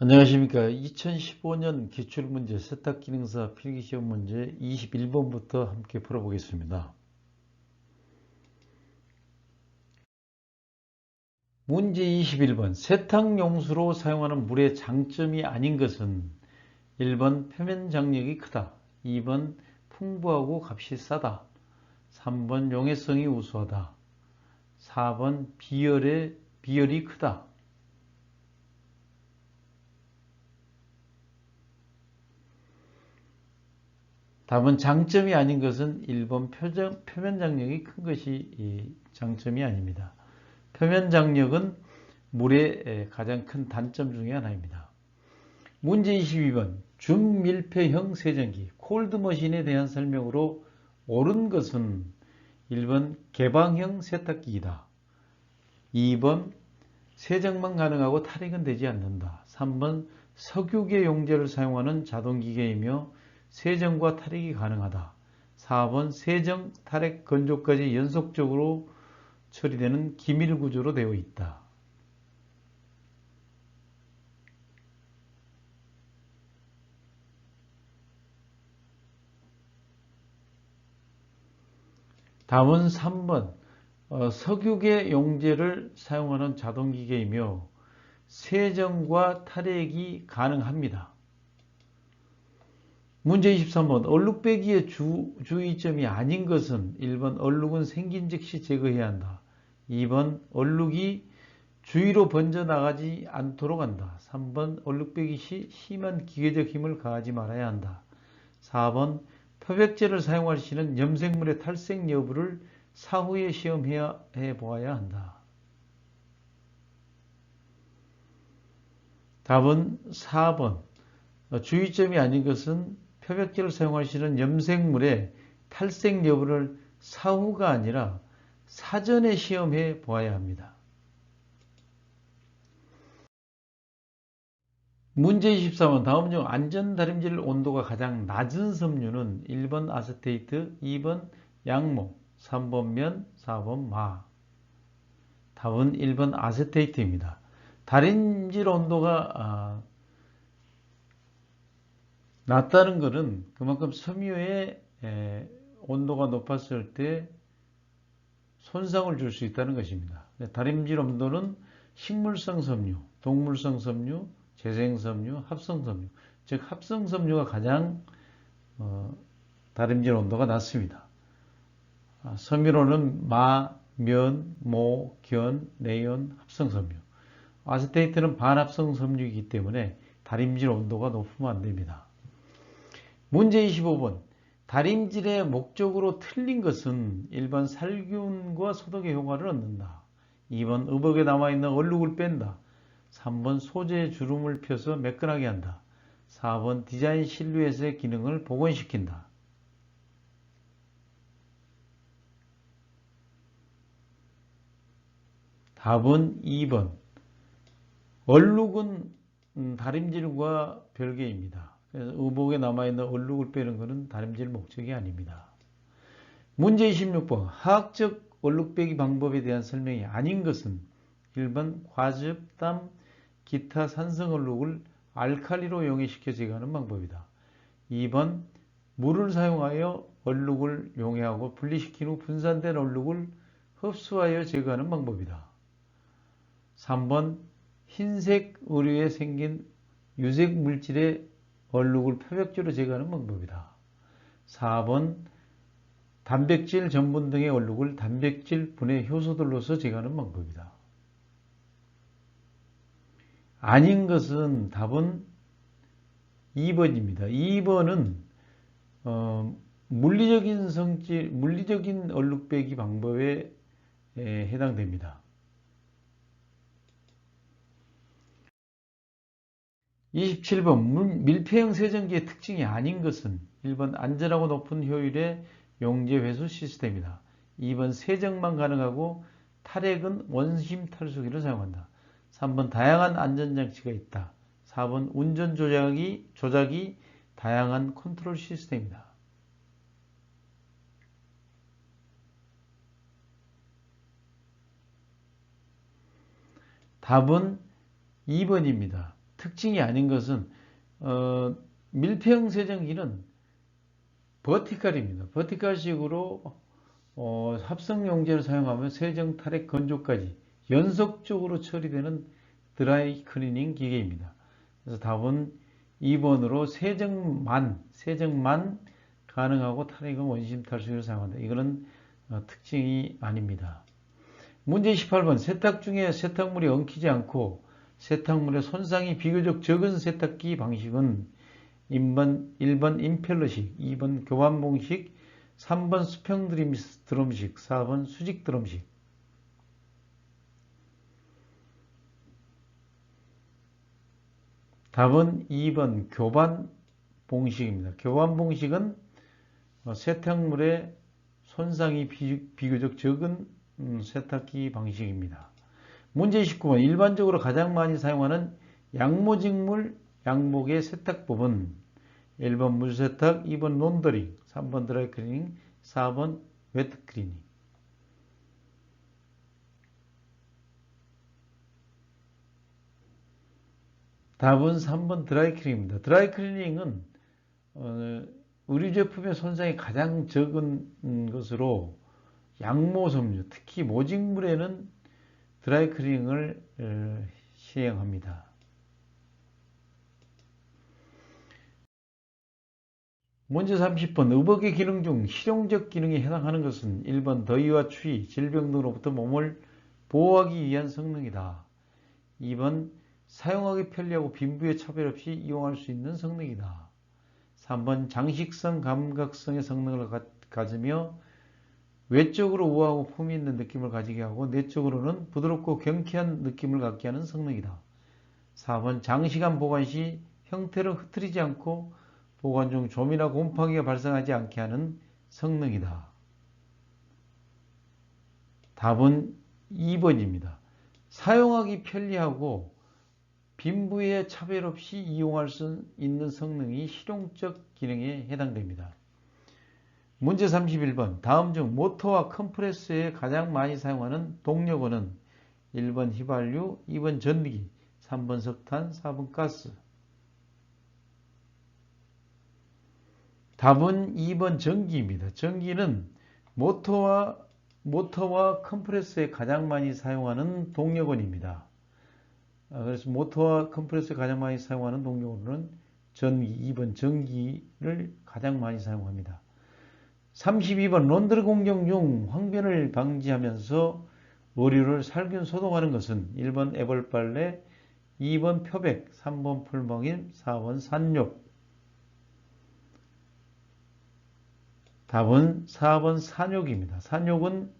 안녕하십니까. 2015년 기출문제 세탁기능사 필기시험 문제 21번부터 함께 풀어보겠습니다. 문제 21번. 세탁용수로 사용하는 물의 장점이 아닌 것은 1번 표면 장력이 크다. 2번 풍부하고 값이 싸다. 3번 용해성이 우수하다. 4번 비열의, 비열이 크다 답은 장점이 아닌 것은 1번 표정, 표면 장력이 큰 것이 장점이 아닙니다. 표면 장력은 물의 가장 큰 단점 중의 하나입니다. 문제 22번 준밀폐형 세정기 콜드머신에 대한 설명으로 옳은 것은 1번 개방형 세탁기이다. 2번 세정만 가능하고 탈익은 되지 않는다. 3번 석유계 용제를 사용하는 자동기계이며 세정과 탈익이 가능하다. 4번 세정, 탈액, 건조까지 연속적으로 처리되는 기밀 구조로 되어 있다. 다음은 3번 어, 석유계 용제를 사용하는 자동기계이며 세정과 탈액이 가능합니다. 문제 23번 얼룩배기의 주, 주의점이 아닌 것은 1번 얼룩은 생긴 즉시 제거해야 한다. 2번 얼룩이 주위로 번져나가지 않도록 한다. 3번 얼룩배기 시 심한 기계적 힘을 가하지 말아야 한다. 4번 표백제를 사용할 시는 염색물의 탈색 여부를 사후에 시험해 보아야 한다. 답은 4번 주의점이 아닌 것은 표백제를 사용하시는 염색물의 탈색 여부를 사후가 아니라 사전에 시험해 보아야 합니다. 문제 23번 다음 중 안전 다림질 온도가 가장 낮은 섬유는 1번 아세테이트, 2번 양모, 3번 면, 4번 마. 답은 1번 아세테이트입니다. 다림질 온도가 아, 낮다는 것은 그만큼 섬유의 온도가 높았을 때 손상을 줄 수 있다는 것입니다. 다림질 온도는 식물성 섬유, 동물성 섬유, 재생섬유, 합성섬유, 즉 합성섬유가 가장 어, 다림질 온도가 낮습니다. 아, 섬유로는 마, 면, 모, 견, 네온, 합성섬유. 아세테이트는 반합성섬유이기 때문에 다림질 온도가 높으면 안 됩니다. 문제 25번 다림질의 목적으로 틀린 것은 1번 살균과 소독의 효과를 얻는다. 2번 의복에 남아있는 얼룩을 뺀다. 3번 소재 주름을 펴서 매끈하게 한다. 4번 디자인 실루엣의 기능을 복원시킨다. 답은 2번. 얼룩은 음, 다림질과 별개입니다. 그래서 의복에 남아있는 얼룩을 빼는 것은 다림질 목적이 아닙니다. 문제 26번 화학적 얼룩 빼기 방법에 대한 설명이 아닌 것은 1번 과즙, 땀, 기타 산성 얼룩을 알칼리로 용해시켜 제거하는 방법이다. 2번 물을 사용하여 얼룩을 용해하고 분리시킨 후 분산된 얼룩을 흡수하여 제거하는 방법이다. 3번 흰색 의류에 생긴 유색 물질의 얼룩을 표백제로 제거하는 방법이다. 4번 단백질 전분 등의 얼룩을 단백질 분해 효소들로서 제거하는 방법이다. 아닌 것은 답은 2번입니다. 2번은 어, 물리적인 성질, 물리적인 얼룩 빼기 방법에 해당됩니다. 27번 밀폐형 세정기의 특징이 아닌 것은 1번 안전하고 높은 효율의 용제 회수 시스템이다. 2번 세정만 가능하고 탈액은 원심 탈수기를 사용한다. 3번 다양한 안전장치가 있다. 4번 운전 조작이, 조작이 다양한 컨트롤 시스템이다. 답은 2번입니다. 특징이 아닌 것은 어, 밀폐형 세정기는 버티칼입니다. 버티칼식으로 어, 합성 용제를 사용하면 세정, 탈핵, 건조까지 연속적으로 처리되는 드라이 클리닝 기계입니다. 그래서 답은 2번으로 세정만, 세정만 가능하고 탈핵은 원심 탈수기를 사용한다. 이거는 어, 특징이 아닙니다. 문제 18번 세탁 중에 세탁물이 엉키지 않고 세탁물의 손상이 비교적 적은 세탁기 방식은 1번, 1번 임펠러식, 2번 교환봉식, 3번 수평 드럼식, 4번 수직 드럼식. 답은 2번 교반 봉식입니다. 교반 봉식은 어, 세탁물의 손상이 비교적 적은 음, 세탁기 방식입니다. 문제 19번 일반적으로 가장 많이 사용하는 양모직물 양목의 세탁법은 1번 물세탁, 2번 론더링, 3번 드라이클리닝, 4번 웨트클리닝 답은 3번 드라이클리닝입니다. 드라이클리닝은 어, 의류 제품의 손상이 가장 적은 것으로 양모 섬유, 특히 모직물에는 드라이클리닝을 어, 시행합니다. 문제 30번 의복의 기능 중 실용적 기능에 해당하는 것은 1번 더위와 추위, 질병 등으로부터 몸을 보호하기 위한 성능이다. 2번 사용하기 편리하고 빈부에 차별 없이 이용할 수 있는 성능이다. 3번 장식성, 감각성의 성능을 가지며 외적으로 우아하고 품위 있는 느낌을 가지게 하고 내적으로는 부드럽고 경쾌한 느낌을 갖게 하는 성능이다. 4번 장시간 보관 시 형태를 흐트리지 않고 보관 중 좀이나 곰팡이가 발생하지 않게 하는 성능이다. 답은 2번입니다. 사용하기 편리하고 빈부에 차별 없이 이용할 수 있는 성능이 실용적 기능에 해당됩니다. 문제 31번 다음 중 모터와 컴프레서에 가장 많이 사용하는 동력원은 1번 휘발유, 2번 전기, 3번 석탄, 4번 가스 답은 2번 전기입니다. 전기는 모터와 모터와 컴프레서에 가장 많이 사용하는 동력원입니다. 아, 그래서 모터와 컴프레서에 가장 많이 사용하는 동력원은 전기, 2번 전기를 가장 많이 사용합니다. 32번 론드리 공정 중 황변을 방지하면서 의류를 살균 소독하는 것은 1번 애벌빨래, 2번 표백, 3번 풀멍임, 4번 산욕 답은 4번 산욕입니다. 산욕은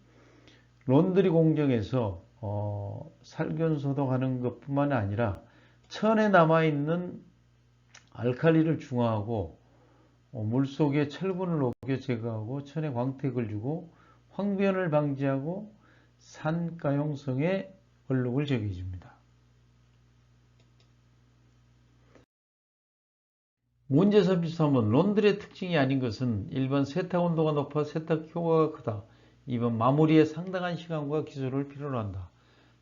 론드리 공정에서 어, 살균 소독하는 것뿐만 아니라 천에 남아있는 알칼리를 중화하고 어, 물속에 철분을 녹여 제거하고 천에 광택을 주고 황변을 방지하고 산가용성에 얼룩을 제거해줍니다. 문제 33번 론드의 특징이 아닌 것은 1번 세탁 온도가 높아 세탁 효과가 크다. 2번 마무리에 상당한 시간과 기술을 필요로 한다.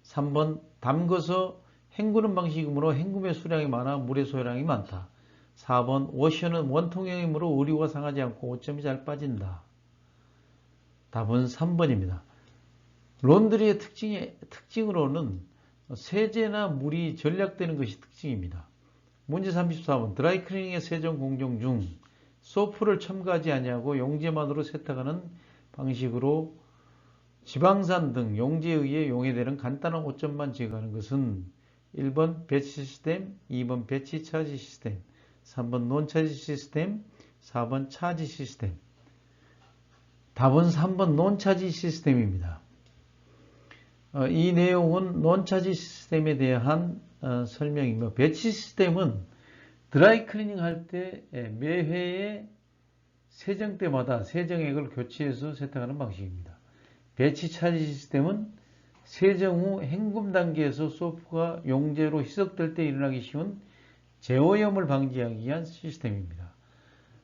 3번 담궈서 헹구는 방식이므로 헹굼의 수량이 많아 물의 소량이 많다. 4번 워셔는 원통형이므로 의류가 상하지 않고 오점이 잘 빠진다. 답은 3번입니다. 론드리의 특징이, 특징으로는 세제나 물이 전략되는 것이 특징입니다. 문제 34번 드라이클리닝의 세정 공정 중 소프를 첨가하지 아니하고 용제만으로 세탁하는 방식으로 지방산 등 용제에 의해 용해되는 간단한 오점만 제거하는 것은 1번 배치 시스템, 2번 배치 차지 시스템, 3번 논차지 시스템, 4번 차지 시스템. 답은 3번 논차지 시스템입니다. 어, 이 내용은 논차지 시스템에 대한 어, 설명이며 배치 시스템은 드라이 클리닝 할 때 매회에 세정 때마다 세정액을 교체해서 세탁하는 방식입니다. 배치 차지 시스템은 세정 후 헹굼 단계에서 소프가 용제로 희석될 때 일어나기 쉬운 제오염을 방지하기 위한 시스템입니다.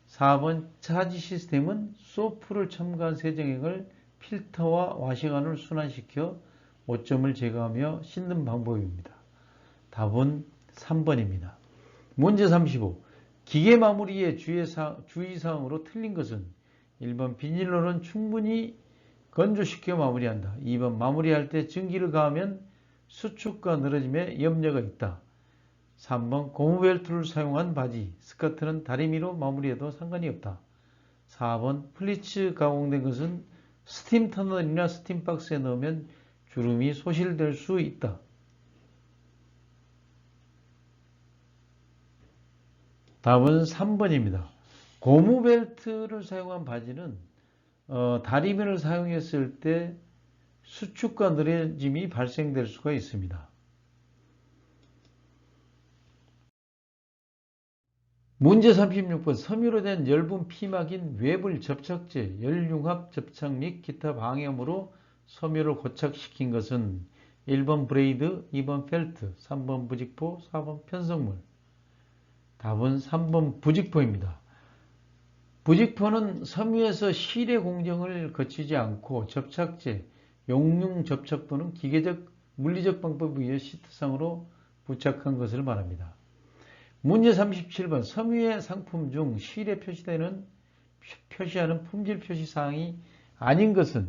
4번 차지 시스템은 소프를 첨가한 세정액을 필터와 와시관을 순환시켜 오점을 제거하며 씻는 방법입니다. 답은 3번입니다. 문제 35. 기계 마무리의 주의사- 주의사항으로 틀린 것은 1번 비닐로는 충분히 건조시켜 마무리한다. 2번 마무리할 때 전기를 가하면 수축과 늘어짐에 염려가 있다. 3번 고무벨트를 사용한 바지, 스커트는 다리미로 마무리해도 상관이 없다. 4번 플리츠 가공된 것은 스팀 터널이나 스팀 박스에 넣으면 주름이 소실될 수 있다. 답은 3번입니다. 고무벨트를 사용한 바지는 어, 다리미를 사용했을 때 수축과 늘어짐이 발생될 수가 있습니다. 문제 36번 섬유로 된 엷은 피막인 외불 접착제, 열융합 접착 및 기타 방염으로 섬유를 고착시킨 것은 1번 브레이드, 2번 펠트, 3번 부직포, 4번 편성물. 답은 3번 부직포입니다. 부직포는 섬유에서 실의 공정을 거치지 않고 접착제, 용융 접착 또는 기계적, 물리적 방법에 의해 시트상으로 부착한 것을 말합니다. 문제 37번 섬유의 상품 중 실에 표시되는 표시하는 품질 표시 사항이 아닌 것은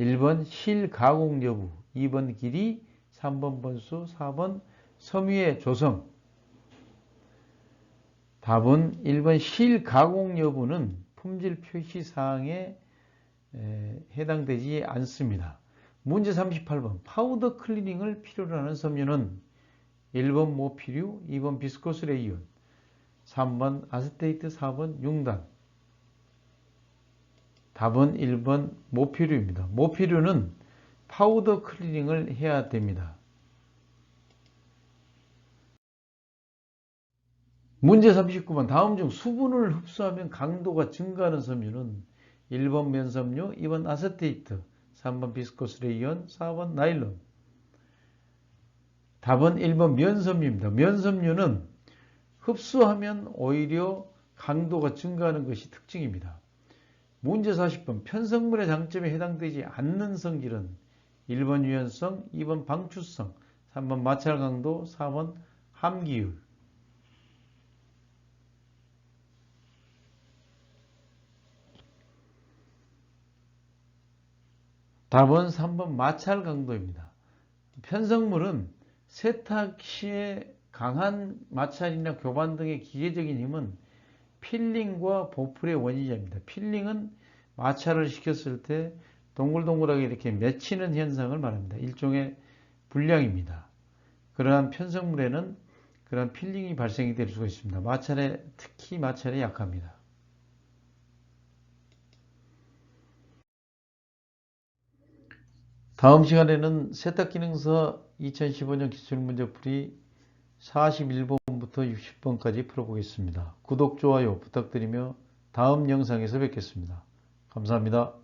1번 실 가공 여부, 2번 길이, 3번 번수, 4번 섬유의 조성. 답은 1번 실 가공 여부는 품질 표시 사항에 해당되지 않습니다. 문제 38번 파우더 클리닝을 필요로 하는 섬유는 1번 모피류, 2번 비스코스 레이온, 3번 아세테이트, 4번 융단. 답은 1번 모피류입니다. 모피류는 파우더 클리닝을 해야 됩니다. 문제 39번 다음 중 수분을 흡수하면 강도가 증가하는 섬유는 1번 면섬유, 2번 아세테이트, 3번 비스코스 레이온, 4번 나일론. 답은 1번 면섬유입니다. 면섬유는 흡수하면 오히려 강도가 증가하는 것이 특징입니다. 문제 40번 편성물의 장점에 해당되지 않는 성질은 1번 유연성, 2번 방추성, 3번 마찰 강도, 4번 함기율. 답은 3번 마찰 강도입니다. 편성물은 세탁 시에 강한 마찰이나 교반 등의 기계적인 힘은 필링과 보풀의 원인자입니다. 필링은 마찰을 시켰을 때 동글동글하게 이렇게 맺히는 현상을 말합니다. 일종의 불량입니다. 그러한 편성물에는 그런 필링이 발생이 될 수가 있습니다. 마찰에 특히 마찰에 약합니다. 다음 시간에는 세탁 기능서 2015년 기출문제풀이 41번부터 60번까지 풀어보겠습니다. 구독, 좋아요 부탁드리며 다음 영상에서 뵙겠습니다. 감사합니다.